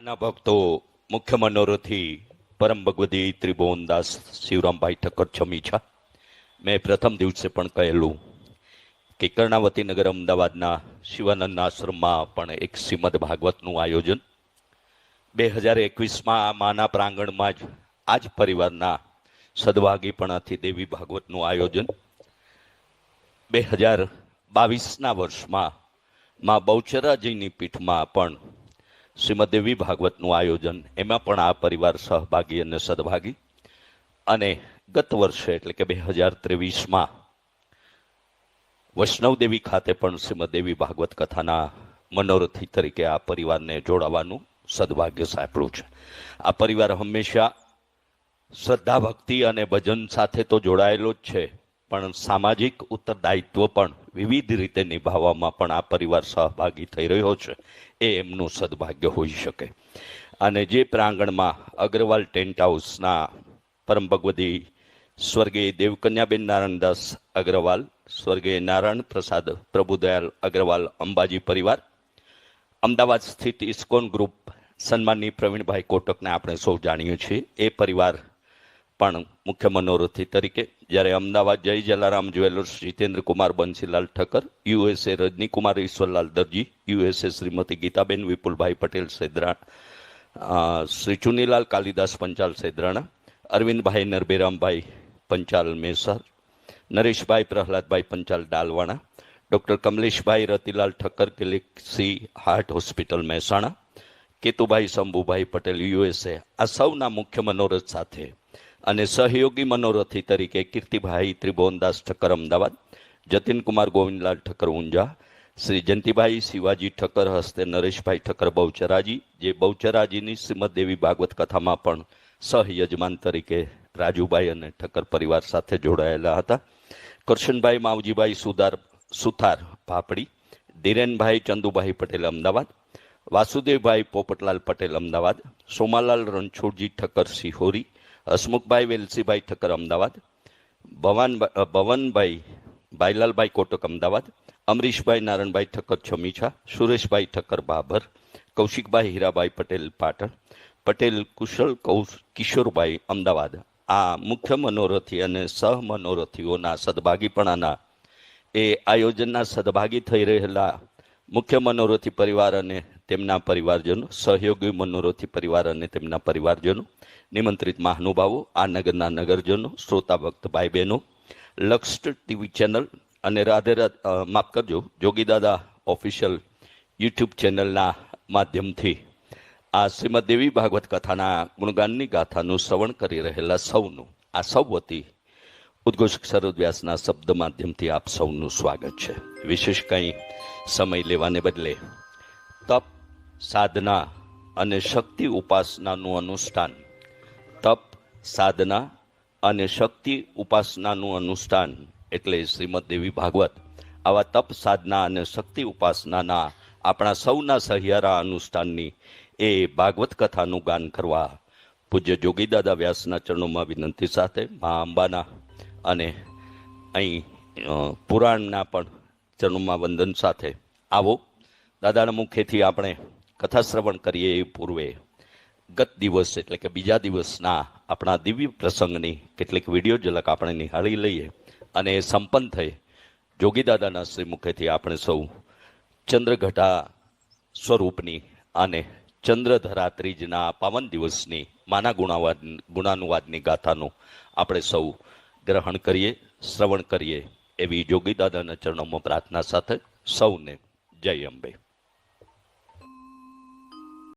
ના ભક્તો મુખ્ય મનોરથી પરમ ભગવતી ત્રિભુવનદાસ શિવરામભાઈ ઠક્કર છમીછા મેં પ્રથમ દિવસે પણ કહેલું કે કર્ણાવતી નગર અમદાવાદના શિવાનંદ આશ્રમમાં પણ એક શ્રીમદ ભાગવતનું આયોજન બે હજાર એકવીસમાં આ માના પ્રાંગણમાં જ આ જ પરિવારના સદભાગીપણાથી દેવી ભાગવતનું આયોજન બે હજાર બાવીસના વર્ષમાં માં બહુચરાજીની પીઠમાં પણ શ્રીમદ દેવી ભાગવતનું આયોજન. એમાં પણ આ પરિવાર સહભાગી અને સદભાગી. અને ગત વર્ષે એટલે કે બે હજાર ત્રેવીસમાં વૈષ્ણવદેવી ખાતે પણ શ્રીમદેવી ભાગવત કથાના મનોરથી તરીકે આ પરિવારને જોડાવાનું સદભાગ્ય સાંપડ્યું છે. આ પરિવાર હંમેશા શ્રદ્ધા ભક્તિ અને ભજન સાથે તો જોડાયેલો જ છે, પણ સામાજિક ઉત્તરદાયિત્વ પણ વિવિધ રીતે નિભાવવામાં પણ આ પરિવાર સહભાગી થઈ રહ્યો છે. એ એમનું સદભાગ્ય હોઈ શકે. અને જે પ્રાંગણમાં અગ્રવાલ ટેન્ટ હાઉસના પરમ ભગવતી સ્વર્ગીય દેવકન્યાબેન નારાયણદાસ અગ્રવાલ, સ્વર્ગીય નારાયણ પ્રસાદ પ્રભુદયાલ અગ્રવાલ અંબાજી પરિવાર, અમદાવાદ સ્થિત ઇસ્કોન ગ્રુપ સન્માનની પ્રવીણભાઈ કોટકને આપણે સૌ જાણીએ છીએ. એ પરિવાર પણ મુખ્ય મનોરથી તરીકે જ્યારે Ahmedabad Jai Jalaram jewellers Jitendra Kumar Bansilal Thakkar USA Rajnikumar Ishwarlal Darji USA Shrimati Gitaben Vipulbhai Patel Sedra Shri Chunilal Kalidas Panchal Sedrana, Arvindbhai Narberambhai Panchal Mesar, Nareshbhai Prahladbhai Panchal Dalvana, doctor Kamleshbhai Ratilal Thakkar galaxy heart hospital Mehsana, Ketubhai Shambhubhai Patel USA આ સૌના મુખ્ય મનોરથ સાથે અને સહયોગી મનોરથી તરીકે કીર્તિભાઈ ત્રિભુવનદાસ ઠક્કર અમદાવાદ, જતીનકુમાર ગોવિંદલાલ ઠક્કર ઊંઝા, શ્રી જયંતિભાઈ શિવાજી ઠક્કર હસ્તે નરેશભાઈ ઠક્કર બહુચરાજી, જે બહુચરાજીની શ્રીમદદેવી ભાગવત કથામાં પણ સહયજમાન તરીકે રાજુભાઈ અને ઠક્કર પરિવાર સાથે જોડાયેલા હતા. કરશનભાઈ માવજીભાઈ સુધાર, સુથાર ભાપડી, ધીરેનભાઈ ચંદુભાઈ પટેલ અમદાવાદ, વાસુદેવભાઈ પોપટલાલ પટેલ અમદાવાદ, સોમાલાલ રણછોડજી ઠક્કર સિહોરી હસમુખભાઈ વેલસીભાઈ ઠક્કર અમદાવાદ, ભવાન ભવનભાઈ ભાઈલાલભાઈ કોટક અમદાવાદ, અમરીશભાઈ નારણભાઈ ઠક્કર છમીછા, સુરેશભાઈ ઠક્કર બાબર કૌશિકભાઈ હીરાભાઈ પટેલ પાટણ, પટેલ કુશળ કૌશ, કિશોરભાઈ અમદાવાદ. આ મુખ્ય મનોરથી અને સહ મનોરથીઓના સદભાગીપણાના એ આયોજનના સદભાગી થઈ રહેલા મુખ્ય મનોરથી પરિવાર અને તેમના પરિવારજનો, સહયોગી મનોરથી પરિવાર અને તેમના પરિવારજનો, નિમંત્રિત મહાનુભાવો, આ નગરના નગરજનો, શ્રોતા ભક્ત ભાઈ બહેનો લક્ષ ટીવી ચેનલ અને રાધે માફ કરજો જોગીદાદા ઓફિશિયલ યુટ્યુબ ચેનલના માધ્યમથી આ શ્રીમદ દેવી ભાગવત કથાના ગુણગાનની ગાથાનું શ્રવણ કરી રહેલા સૌનું, આ સૌ વતી ઉદ્ઘોષક શરદ વ્યાસના શબ્દ માધ્યમથી આપ સૌનું સ્વાગત છે. વિશેષ કંઈ સમય લેવાને બદલે તપ સાધના અને શક્તિ ઉપાસનાનું અનુષ્ઠાન. તપ, સાધના અને શક્તિ ઉપાસનાનું અનુષ્ઠાન એટલે શ્રીમદ દેવી ભાગવત. આવા તપ, સાધના અને શક્તિ ઉપાસનાના આપણા સૌના સહિયારા અનુષ્ઠાનની એ ભાગવત કથાનું ગાન કરવા પૂજ્ય જોગીદાદા વ્યાસના ચરણોમાં વિનંતી સાથે મા અંબાના અને અહીં પુરાણના પણ ચરણોમાં વંદન સાથે આવો. દાદાના મુખેથી આપણે કથા શ્રવણ કરીએ એ પૂર્વે. ગત દિવસ એટલે કે બીજા દિવસના આપણા દિવ્ય પ્રસંગની કેટલીક વીડિયો ઝલક આપણે નિહાળી લઈએ અને એ સંપન્ન થઈ જોગીદાદાના શ્રી મુખેથી આપણે સૌ ચંદ્રઘટા સ્વરૂપની અને ચંદ્રધરા ત્રીજના પાવન દિવસની માના ગુણાવાદ ગુણાનુવાદની ગાથાનું આપણે સૌ ગ્રહણ કરીએ, શ્રવણ કરીએ એવી જોગીદાદાના ચરણોમાં પ્રાર્થના સાથે સૌને જય અંબે.